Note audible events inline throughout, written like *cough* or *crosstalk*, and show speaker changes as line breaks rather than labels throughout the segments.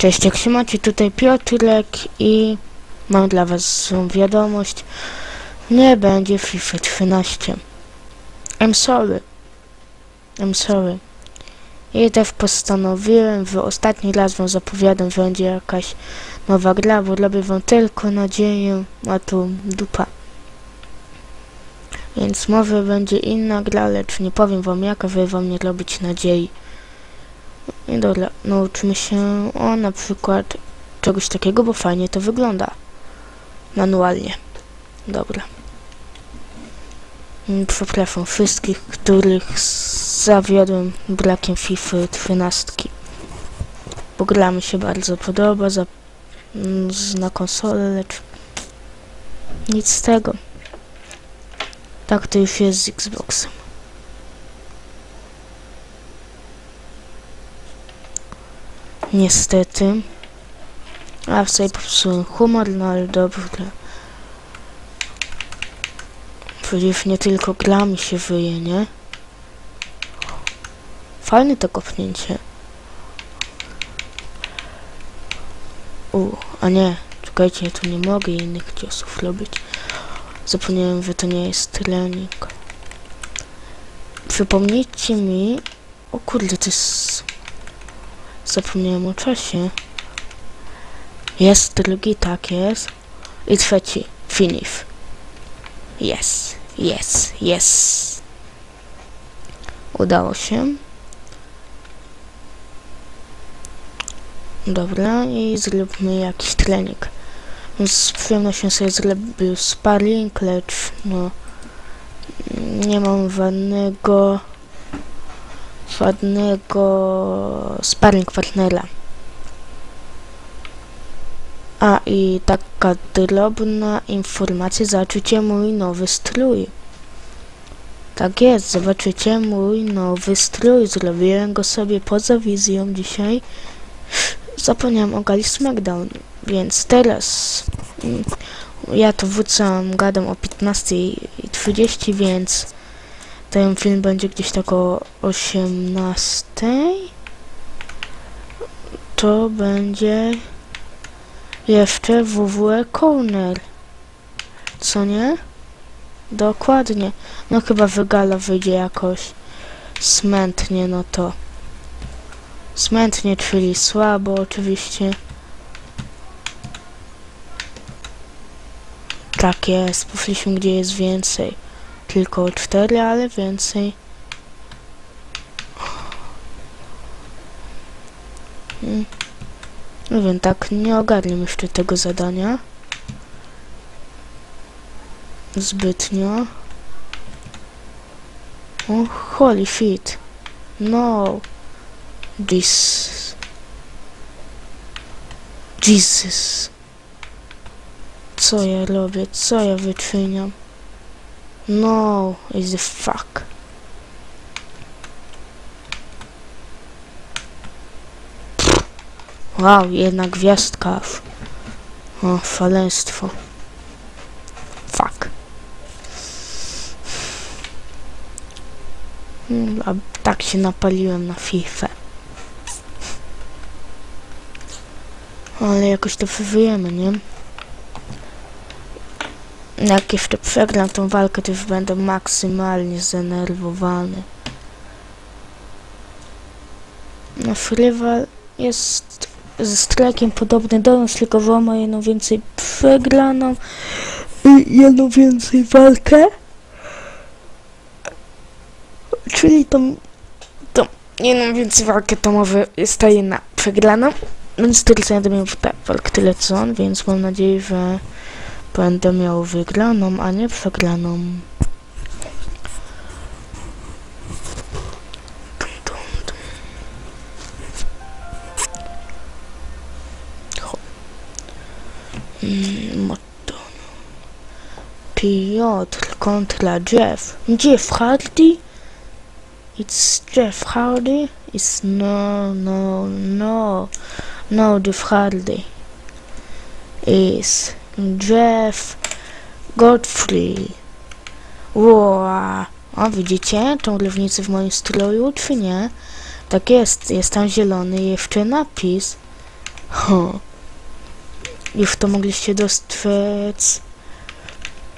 Cześć, jak się macie, tutaj Piotrek i mam dla was złą wiadomość. Nie będzie FIFA 13. I'm sorry. I'm sorry. I też postanowiłem, że ostatni raz wam zapowiadam, że będzie jakaś nowa gra, bo robię wam tylko nadzieję, a tu dupa. Więc może będzie inna gra, lecz nie powiem wam jaka, żeby wam nie robić nadziei. I dobra, nauczmy się o na przykład czegoś takiego, bo fajnie to wygląda. Manualnie. Dobra. Mm, Przepraszam wszystkich, których zawiodłem brakiem FIFA 13. Bo gra mi się bardzo podoba za, mm, na konsolę, lecz nic z tego. Tak to już jest z Xboxem. Niestety. A w sobie popsułem humor, no ale dobrze. Przecież nie tylko gra mi się wyje, nie? Fajne to kopnięcie. U, a nie, czekajcie, ja tu nie mogę innych ciosów robić. Zapomniałem, że to nie jest trening. Przypomnijcie mi... O kurde, to jest... Zapomniałem o czasie. Jest drugi, tak jest. I trzeci, finish. Yes, yes, yes. Udało się. Dobra, i zróbmy jakiś trening. Z przyjemnością sobie zrobił sparring, lecz no nie mam żadnego żadnego sparring partnera. A i taka drobna informacja, zobaczycie mój nowy strój. Tak jest, zobaczycie mój nowy strój. Zrobiłem go sobie poza wizją dzisiaj. Zapomniałem o gali SmackDown, więc teraz mm, ja to wrzucam, gadam o 15.30, więc ten film będzie gdzieś tak o 18. To będzie jeszcze WWE Corner. Co nie? Dokładnie. No chyba wygala wyjdzie jakoś smętnie, no to. Smętnie, czyli słabo oczywiście. Tak jest, poszliśmy gdzie jest więcej. Tylko 4, ale więcej. Mm. No wiem, tak nie ogarniam jeszcze tego zadania. Zbytnio. O, holy shit. No. This. Jesus. Co ja robię? Co ja wyczyniam? No, is the fuck. Wow, jedna gwiazdka. O, szaleństwo. Fuck. Mm, A tak się napaliłem na FIFA. Ale jakoś to przeżyjemy, nie? Jak jeszcze przegram tą walkę, to już będę maksymalnie zdenerwowany. Nasz rywal jest ze strajkiem podobny do nas, tylko że ma jedną więcej przegraną i jedną więcej walkę. Czyli tą, tą jedną więcej walkę to może staje na przegraną. Więc tyle co ja będę miał tak, walk tyle co on, więc mam nadzieję, że będę miał wygraną, a nie przegraną. Piotr kontra Jeff. Jeff Hardy? It's Jeff Hardy? It's no, no, no. No, Jeff Hardy. Is Jeff Godfrey. Wow. O, widzicie tą różnicę w moim stroju, czy nie? Tak jest, jest tam zielony jeszcze napis. Ho. Już to mogliście dostrzec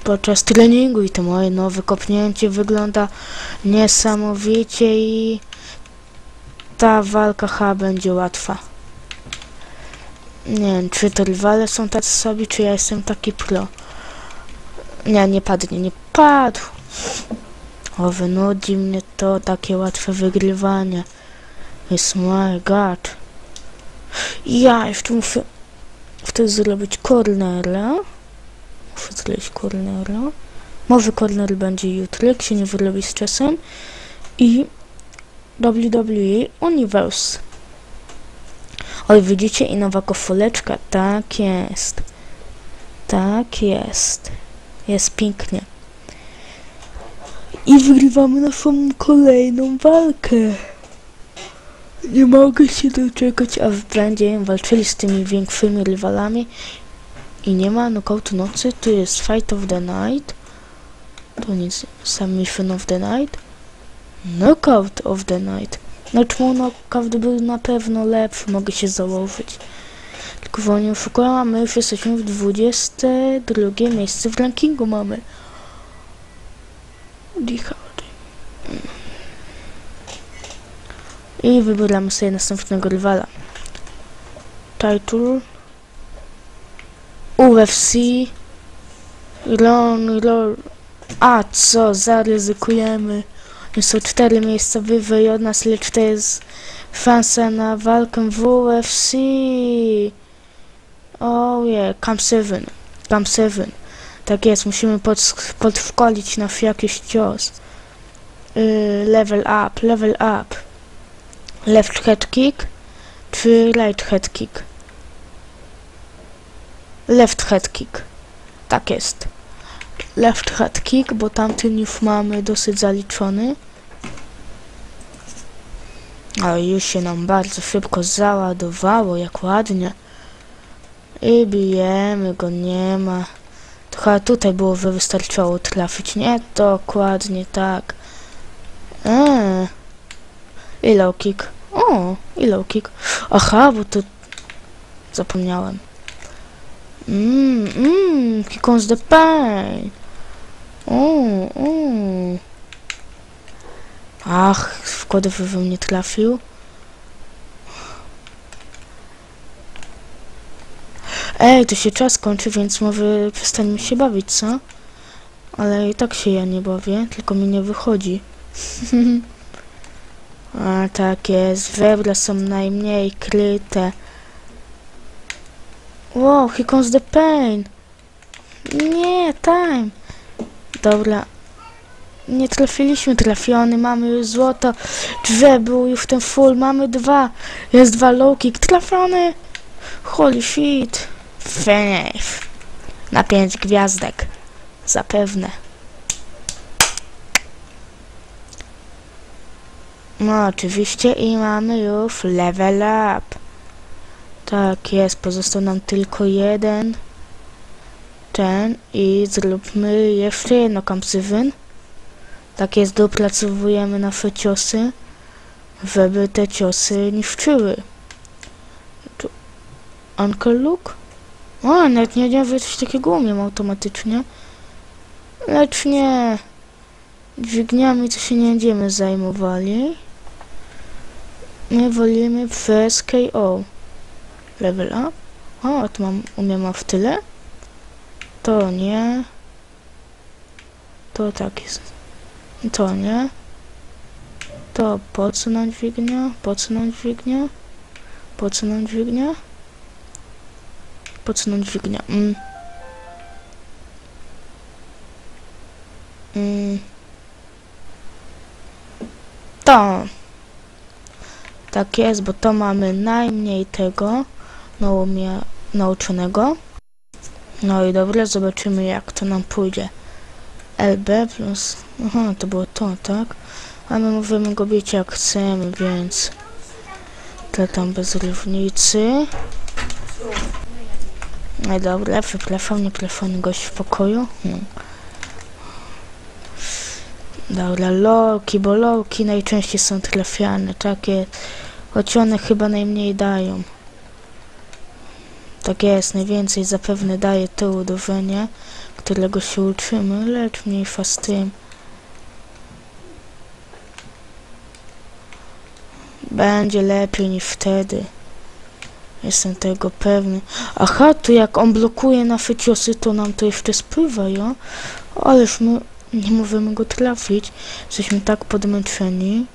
podczas treningu i to moje nowe kopnięcie wygląda niesamowicie i ta walka chyba będzie łatwa. Nie wiem, czy to rywale są tacy sobie, czy ja jestem taki pro. Nie, nie padnie, nie padł. O, wynudzi mnie to takie łatwe wygrywanie. Jest my god. Ja jeszcze muszę wtedy zrobić cornera. Muszę zrobić cornera. Może corner będzie jutro, jak się nie wyrobi z czasem. I WWE Universe. Oj, widzicie? I nowa kofoleczka. Tak jest. Tak jest. Jest pięknie. I wygrywamy naszą kolejną walkę. Nie mogę się doczekać, aż będziemy walczyli z tymi większymi rywalami. I nie ma knockoutu nocy, tu jest Fight of the Night. To nic, Submission of the Night. Knockout of the Night. Znaczy mój knockout był na pewno lepszy, mogę się założyć. Tylko że nie oszukałam, a my już jesteśmy w 22 miejsce w rankingu mamy. Dichard. I wybieramy sobie następnego rywala. Title. UFC. Ron, Ron. A co, zaryzykujemy. Są cztery miejsca wyżej od nas, lecz to jest szansa na walkę w UFC. Oh yeah, Camp 7. Camp 7. Tak jest, musimy pod, podszkolić nasz jakiś cios. Yy, level up, level up. Left head kick czy right head kick? Left head kick. Tak jest. Left head kick, bo tamten już mamy dosyć zaliczony. Ale już się nam bardzo szybko załadowało, jak ładnie. I bijemy go, nie ma. Chyba tutaj było, że trafić. Nie, dokładnie tak. Eee. I low kick. O, i low kick. Aha, bo to... Zapomniałem. Mmm, mmm, he comes the pain. O, o. Ach, szkoda, że we mnie trafił. Ej, to się czas kończy, więc może przestańmy się bawić, co? Ale i tak się ja nie bawię, tylko mi nie wychodzi. *laughs* A tak jest, webra są najmniej kryte. Wow, here comes the pain. Nie, time. Dobra. Nie trafiliśmy, trafiony, mamy już złoto. Dwie był już ten full, mamy dwa. Jest dwa low kick, trafiony. Holy shit. Finish. Na pięć gwiazdek. Zapewne. No oczywiście i mamy już level up. Tak jest, pozostał nam tylko jeden. Ten i zróbmy jeszcze jedno. Tak jest, dopracowujemy nasze ciosy, żeby te ciosy niszczyły. Tu Uncle Luke? O, nawet nie wiedziałem, że coś takiego umiem automatycznie. Lecz nie. Dźwigniami to się nie będziemy zajmowali. My wolimy przez KO. Level up. O, tu mam, umiem w tyle. To nie. To tak jest. To nie. To po co nam dźwignia? Po co nam dźwignia? Po co nam dźwignia? Po co nam dźwignia? Mm. Mm. To. Tak jest, bo to mamy najmniej tego nauczonego. No i dobra, zobaczymy jak to nam pójdzie. LB plus... Aha, to było to, tak? A my możemy go bić jak chcemy, więc... To tam bez różnicy. No dobra, wyplefał, nie plefał gość w pokoju. Hmm. Dobra, lowki, bo lowki najczęściej są trafiane, takie, choć one chyba najmniej dają. Tak jest, najwięcej zapewne daje to uderzenie, którego się uczymy, lecz mniejsza z tym. Będzie lepiej niż wtedy. Jestem tego pewny. Aha, to jak on blokuje nasze ciosy, to nam to jeszcze spływa, ja? Ależ my nie możemy go trafić. Jesteśmy tak podmęczeni.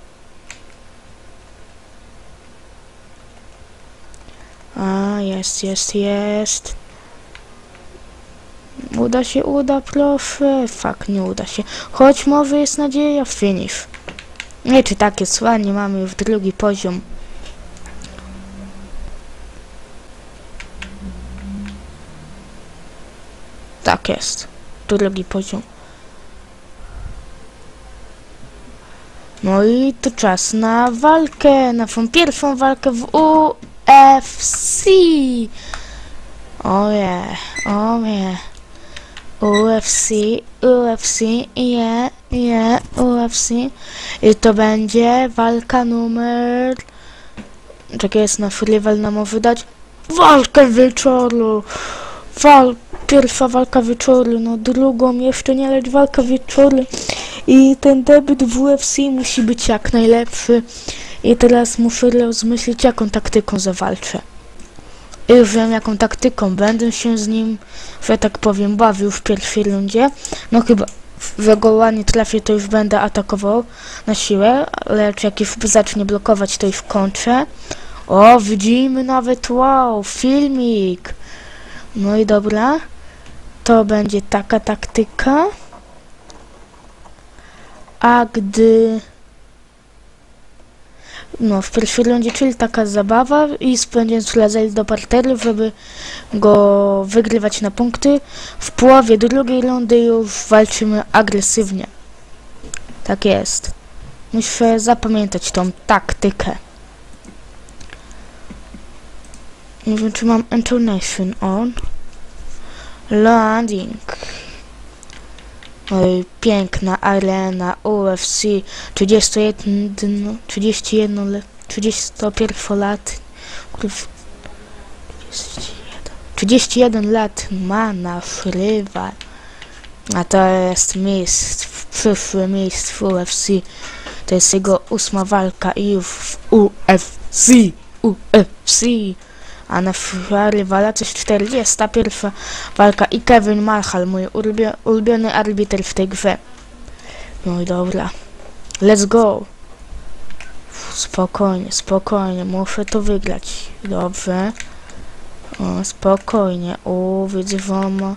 A, jest, jest, jest. Uda się, uda, proszę. Fak, nie uda się. Choć może jest nadzieja, finish. Nie, czy tak jest ładnie, mamy już drugi poziom. Tak jest. Drugi poziom. No i to czas na walkę, na tą pierwszą walkę w UFC. Oje, oje. UFC, UFC, je, je, UFC. I to będzie walka numer... Czekaj, jest nasz rywal nam wydać. Walkę wieczoru! Wal... Pierwsza walka wieczoru, no drugą jeszcze nie, lecz walka wieczoru. I ten debiut w UFC musi być jak najlepszy. I teraz muszę rozmyślić, jaką taktyką zawalczę. I już wiem, jaką taktyką będę się z nim, że tak powiem, bawił w pierwszej rundzie. No chyba że go ładnie trafię, to już będę atakował na siłę, lecz jak już zacznie blokować, to już kończę. O, widzimy nawet, wow, filmik. No i dobra, to będzie taka taktyka. A gdy... No, w pierwszej rundzie, czyli taka zabawa i spędzając razem do parteru, żeby go wygrywać na punkty. W połowie drugiej rundy już walczymy agresywnie. Tak jest. Muszę zapamiętać tą taktykę. Nie wiem, czy mam intonation on. Landing. Oj, piękna arena UFC 31, 31, le- 31 lat. Kurw- 31, 31 lat ma nasz rywal. A to jest mistrz, przyszły mistrz UFC. To jest jego ósma walka i w UFC. UFC. A nasz rywala to jest 41 walka i Kevin Marshall, mój ulubio- ulubiony arbiter w tej grze. No i dobra. Let's go. Spokojnie, spokojnie, muszę to wygrać. Dobrze. O, spokojnie. O, wam.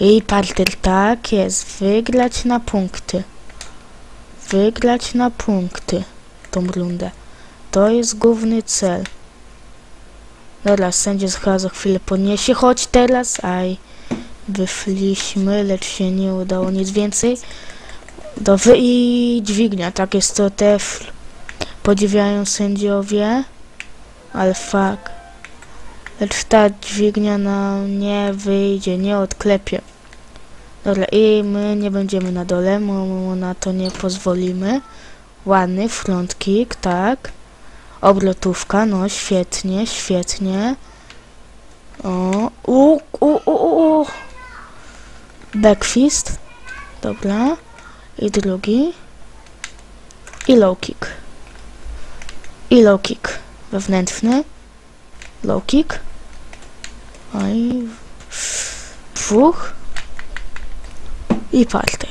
I parter, tak jest. Wygrać na punkty. Wygrać na punkty tą rundę. To jest główny cel. Dobra, sędzia chyba za chwilę podniesie, choć teraz, aj, wyszliśmy, lecz się nie udało nic więcej. Dobrze i dźwignia, tak jest to też podziwiają sędziowie, ale fuck. Lecz ta dźwignia nam nie wyjdzie, nie odklepie. Dobra, i my nie będziemy na dole, mu na to nie pozwolimy. Ładny front kick, tak. Obrotówka, no świetnie, świetnie. O, u, u, u, u. Backfist. Dobra. I drugi. I low kick. I low kick. Wewnętrzny. Low kick. Oj. Dwóch. I parter.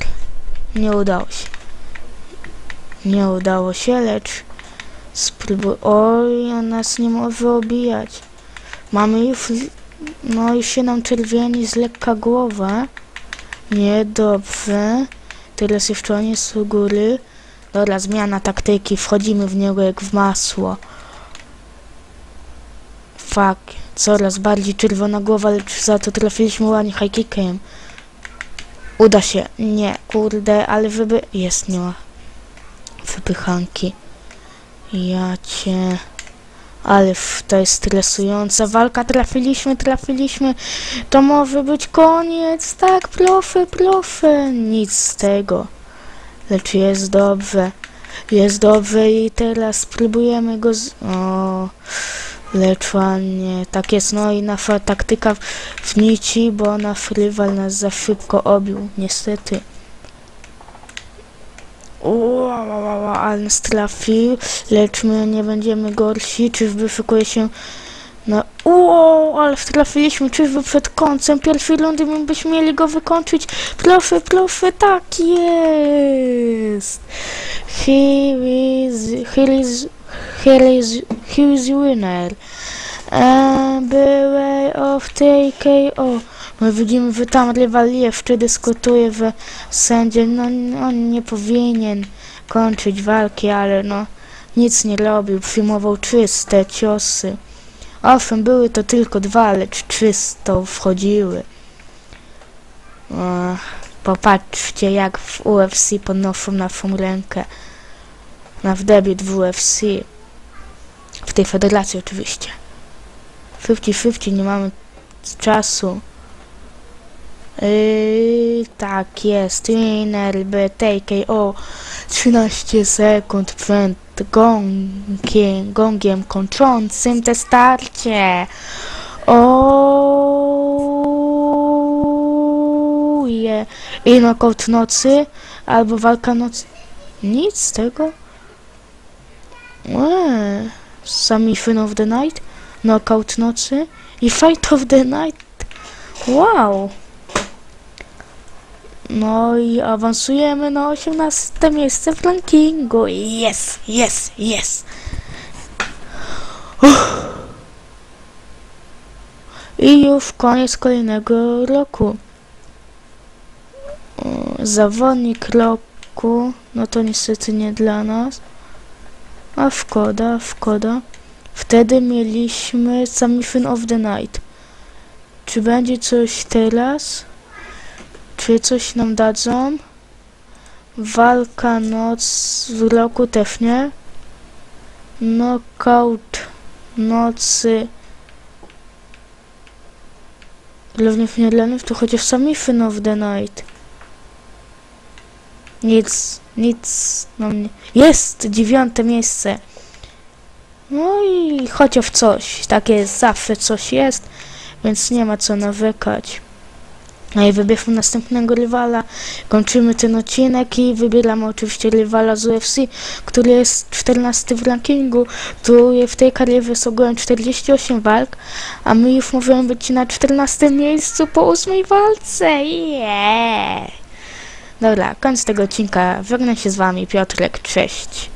Nie udało się. Nie udało się, lecz Spróbuj. Oj, nas nie może obijać. Mamy już. No już się nam czerwieni z lekka głowa. Niedobrze. Teraz jeszcze on jest u góry. Dobra, zmiana taktyki. Wchodzimy w niego jak w masło. Fuck. Coraz bardziej czerwona głowa, lecz za to trafiliśmy ładnie high kickiem. Uda się. Nie, kurde, ale żeby... Jest, nie ma. Wypychanki. Ja cię... Ale to jest stresująca walka. Trafiliśmy, trafiliśmy. To może być koniec. Tak, proszę, proszę. Nic z tego. Lecz jest dobrze. Jest dobrze i teraz spróbujemy go z... O... Lecz ładnie, tak jest, no i nasza taktyka w, nici, bo nasz rywal nas za szybko obił, niestety. Ua, trafił, lecz my nie będziemy gorsi, czyżby szykuje się na... Uuu, ale trafiliśmy, czyżby przed końcem pierwszej rundy my byśmy mieli go wykończyć. Proszę, proszę, tak jest. Here is, here is, here is, here is winner. Way of TKO. My widzimy, że tam rywal jeszcze dyskutuje, że sędzia, no on nie powinien kończyć walki, ale no nic nie robił, przyjmował czyste ciosy. Owszem, były to tylko dwa, lecz czysto wchodziły. Popatrzcie, jak w UFC podnoszą naszą rękę. Na w debiut w UFC. W tej federacji oczywiście. 50-50, nie mamy czasu. Yy, tak jest, winner by TKO 13 sekund przed gongiem, gongiem kończącym te starcie. O je. I knockout nocy, albo walka nocy. Nic z tego. Eee, Submission of the night, knockout nocy i fight of the night. Wow. No i awansujemy na 18 miejsce w rankingu. Yes, yes, yes. I już koniec kolejnego roku. Zawodnik roku, no to niestety nie dla nas. A szkoda, szkoda. Wtedy mieliśmy Submission of the Night. Czy będzie coś teraz? Czy coś nam dadzą? Walka noc w roku też nie. Knockout nocy. Również nie dla mnie, to chociaż Submission of the Night. Nic, nic mnie. Jest! Dziewiąte miejsce. No i chociaż coś. Takie zawsze coś jest, więc nie ma co nawykać. No i wybierzmy następnego rywala. Kończymy ten odcinek i wybieramy oczywiście rywala z UFC, który jest 14 w rankingu. Tu w tej karierze zdobyłem 48 walk, a my już możemy być na 14 miejscu po 8 walce. Yeah! Dobra, koniec tego odcinka. Żegnam się z wami, Piotrek. Cześć.